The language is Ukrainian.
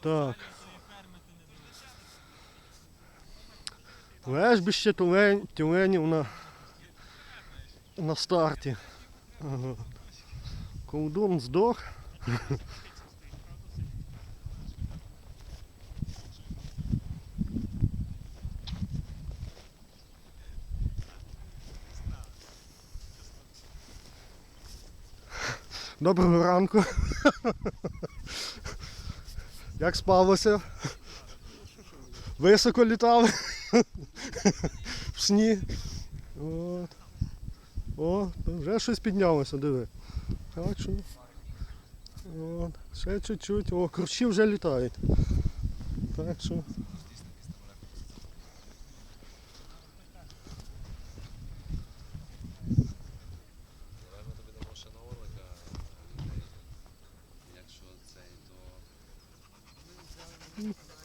Так. Лежбище тюлень, тюленів на, на старті. Ага. Колдун здох. Доброго ранку. Як спалося? Високо літали. В сні. От. О, вже щось піднялося, диви. Що. От. Ще чуть-чуть. О, кручі вже літають. Так що. peace.